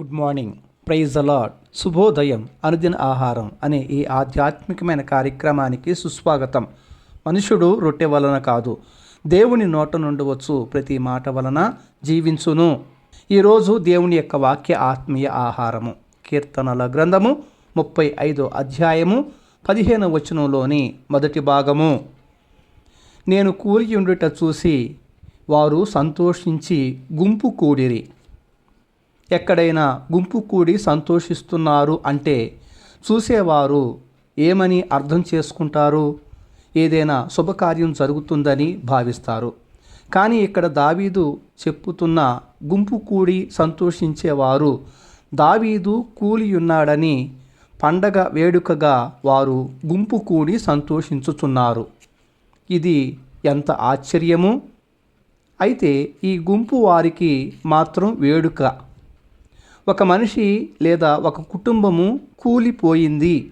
Good morning. Praise అలాడ్ శుభోదయం అనుదిన ఆహారం అనే ఈ ఆధ్యాత్మికమైన కార్యక్రమానికి సుస్వాగతం. మనుషుడు రొట్టె వలన కాదు దేవుని నోట నుండి వచ్చు ప్రతి మాట వలన జీవించును. ఈరోజు దేవుని యొక్క వాక్య ఆత్మీయ ఆహారము. కీర్తనల గ్రంథము ముప్పై ఐదో అధ్యాయము పదిహేను వచనంలోని మొదటి భాగము. నేను కూలి ఉండుట చూసి వారు సంతోషించి గుంపు కూడిరి. ఎక్కడైనా గుంపు కూడి సంతోషిస్తున్నారు అంటే చూసేవారు ఏమని అర్థం చేసుకుంటారు? ఏదైనా శుభకార్యం జరుగుతుందని భావిస్తారు. కానీ ఇక్కడ దావీదు చెప్పుతున్న గుంపు కూడి సంతోషించేవారు దావీదు కూలి ఉన్నాడని పండగ వేడుకగా వారు గుంపు కూడి సంతోషించుచున్నారు. ఇది ఎంత ఆశ్చర్యము! అయితే ఈ గుంపు వారికి మాత్రం వేడుక. ఒక మనిషి లేదా ఒక కుటుంబము కూలిపోయింది.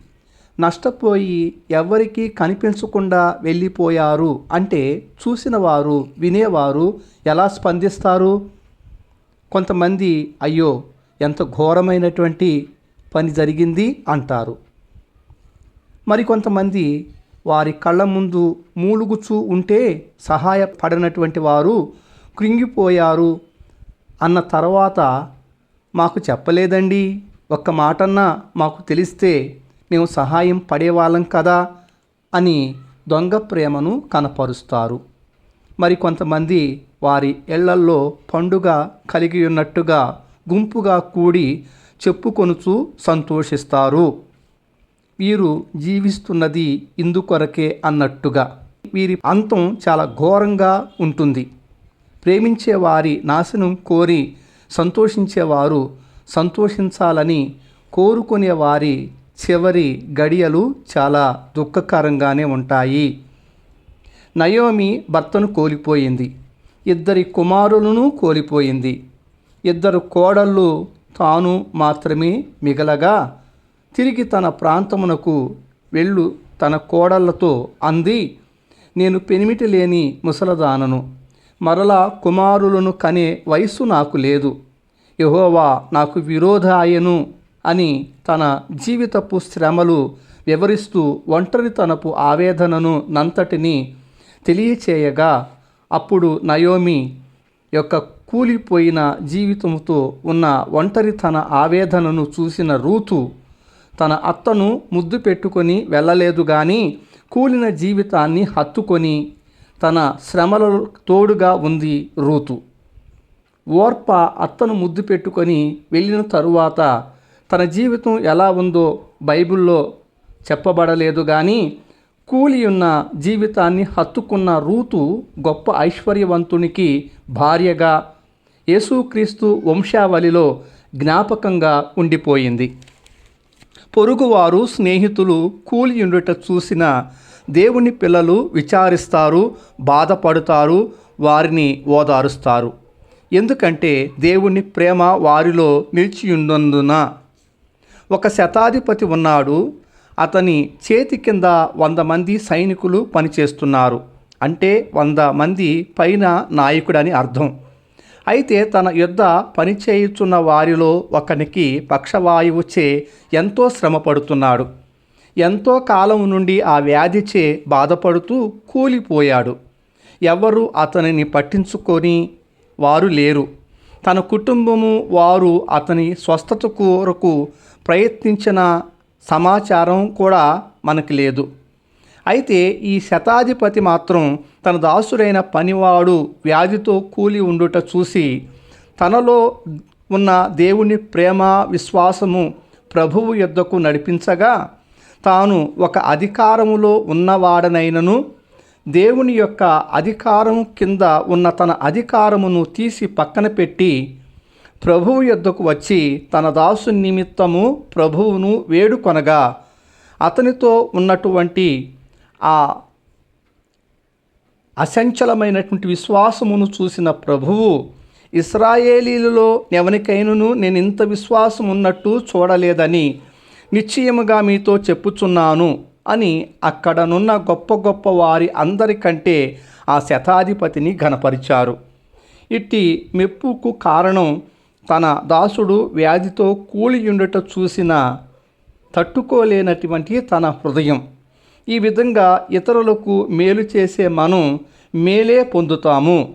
నష్టపోయి ఎవరికీ కనిపించకుండా వెళ్ళిపోయారు అంటే చూసినవారు వినేవారు ఎలా స్పందిస్తారు? కొంతమంది అయ్యో ఎంత ఘోరమైనటువంటి పని జరిగింది అంటారు. మరికొంతమంది వారి కళ్ళ ముందు మూలుగుచూ ఉంటే సహాయపడినటువంటి వారు కృంగిపోయారు అన్న తర్వాత మాకు చెప్పలేదండి. ఒక్క మాటన్నా మాకు తెలిస్తే మేము సహాయం పడేవాళ్ళం కదా అని దొంగ ప్రేమను కనపరుస్తారు. మరి కొంతమంది వారి ఇళ్ళల్లో పండుగ కలిగి ఉన్నట్టుగా గుంపుగా కూడి చెప్పుకొనుచు సంతోషిస్తారు. వీరు జీవిస్తున్నది ఇందుకొరకే అన్నట్టుగా. వీరి అంతం చాలా ఘోరంగా ఉంటుంది. ప్రేమించే వారి నాశనం కోరి సంతోషించేవారు సంతోషించాలని కోరుకునే వారి చివరి గడియలు చాలా దుఃఖకరంగానే ఉంటాయి. నయోమి భర్తను కోల్పోయింది. ఇద్దరి కుమారులను కోల్పోయింది. ఇద్దరు కోడళ్ళు తాను మాత్రమే మిగలగా తిరిగి తన ప్రాంతమునకు వెళ్ళు తన కోడళ్ళతో అంది నేను పెనిమిటి లేని ముసలదానను. మరలా కుమారులను కనే వయస్సు నాకు లేదు. యహోవా నాకు విరోధాయను అని తన జీవితపు శ్రమలు వివరిస్తూ ఒంటరితనపు ఆవేదనను నంతటిని తెలియచేయగా అప్పుడు నయోమి యొక్క కూలిపోయిన జీవితంతో ఉన్న ఒంటరితన ఆవేదనను చూసిన రూతు తన అత్తను ముద్దు పెట్టుకొని వెళ్ళలేదు కానీ కూలిన జీవితాన్ని హత్తుకొని తన శ్రమల తోడుగా ఉంది రూతు. ఓర్ప అత్తను ముద్దు పెట్టుకొని వెళ్ళిన తరువాత తన జీవితం ఎలా ఉందో బైబిల్లో చెప్పబడలేదు కానీ కూలి ఉన్న జీవితాన్ని హత్తుకున్న రూతు గొప్ప ఐశ్వర్యవంతునికి భార్యగా యేసుక్రీస్తు వంశావళిలో జ్ఞాపకంగా ఉండిపోయింది. పొరుగువారు స్నేహితులు కూలి ఉండుట చూసిన దేవుని పిల్లలు విచారిస్తారు బాధపడుతారు వారిని ఓదారుస్తారు. ఎందుకంటే దేవుని ప్రేమ వారిలో నిలిచియున్నందున ఒక శతాధిపతి ఉన్నాడు అతని చేతి కింద వంద మంది సైనికులు పనిచేస్తున్నారు. అంటే వంద మంది పైన నాయకుడని అర్థం. అయితే తన యుద్ధ పనిచేయుచున్న వారిలో ఒకనికి పక్షవాయువుచే ఎంతో శ్రమపడుతున్నాడు. ఎంతో కాలం నుండి ఆ వ్యాధిచే బాధపడుతూ కూలిపోయాడు. ఎవరు అతనిని పట్టించుకొని వారు లేరు. తన కుటుంబము వారు అతని స్వస్థత కొరకు ప్రయత్నించిన సమాచారం కూడా మనకి లేదు. అయితే ఈ శతాధిపతి మాత్రం తన దాసుడైన పనివాడు వ్యాధితో కూలి ఉండుట చూసి తనలో ఉన్న దేవుని ప్రేమ విశ్వాసము ప్రభువు యొద్దకు నడిపించగా తాను ఒక అధికారములో ఉన్నవాడనైనను దేవుని యొక్క అధికారం కింద ఉన్న తన అధికారమును తీసి పక్కన పెట్టి ప్రభువు యొద్దకు వచ్చి తన దాసు నిమిత్తము ప్రభువును వేడుకొనగా అతనితో ఉన్నటువంటి ఆ అసంచలమైనటువంటి విశ్వాసమును చూసిన ప్రభువు ఇస్రాయేలీలలో ఎవరికైనను నేను ఇంత విశ్వాసం ఉన్నట్టు చూడలేదని నిశ్చయముగా మీతో చెప్పుచున్నాను. అని అక్కడనున్న గొప్ప గొప్ప వారి అందరికంటే ఆ శతాధిపతిని ఘనపరిచారు. ఇట్టి మెప్పుకు కారణం తన దాసుడు వ్యాధితో కూలియుండుట చూసిన తట్టుకోలేనటువంటి తన హృదయం. ఈ విధంగా ఇతరులకు మేలు చేసే మనం మేలే పొందుతాము.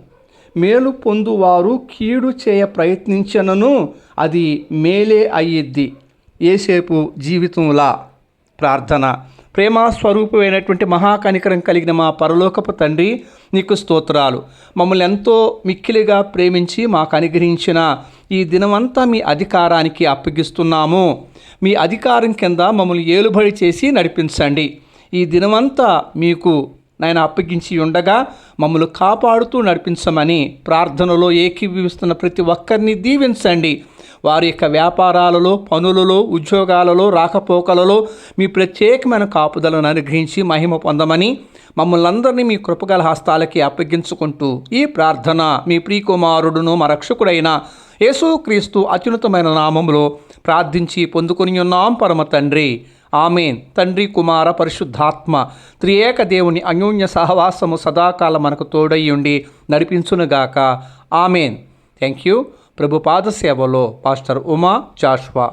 మేలు పొందువారు కీడు చేయ ప్రయత్నించనను అది మేలే అయ్యిద్ది. ఏసేపు జీవితంలా ప్రార్థన. ప్రేమ స్వరూపమైనటువంటి మహాకనికరం కలిగిన మా పరలోకపు తండ్రి నీకు స్తోత్రాలు. మమ్మల్ని ఎంతో మిక్కిలిగా ప్రేమించి మాకు అనుగ్రహించిన ఈ దినమంతా మీ అధికారానికి అప్పగిస్తున్నాము. మీ అధికారం కింద మమ్మల్ని ఏలుబడి చేసి నడిపించండి. ఈ దినమంతా మీకు నాయన అప్పగించి ఉండగా మమ్మల్ని కాపాడుతూ నడిపించమని ప్రార్థనలో ఏకీభవిస్తున్న ప్రతి ఒక్కరిని దీవించండి. వారి యొక్క వ్యాపారాలలో పనులలో ఉద్యోగాలలో రాకపోకలలో మీ ప్రత్యేకమైన కాపుదలను అనుగ్రహించి మహిమ పొందమని మమ్మల్ని అందరినీ మీ కృపగల హస్తాలకి అప్పగించుకుంటూ ఈ ప్రార్థన మీ ప్రియకుమారుడును మా రక్షకుడైన యేసుక్రీస్తు అత్యున్నతమైన నామములో ప్రార్థించి పొందుకుని ఉన్నాం పరమ తండ్రి. ఆమెన్. తండ్రి కుమార పరిశుద్ధాత్మ త్రియేక దేవుని అన్యోన్య సహవాసము సదాకాలం మనకు తోడయ్యుండి నడిపించునుగాక. ఆమెన్. థ్యాంక్ యూ ప్రభు పాద సేవలో పాస్టర్ ఉమా జాష్వా.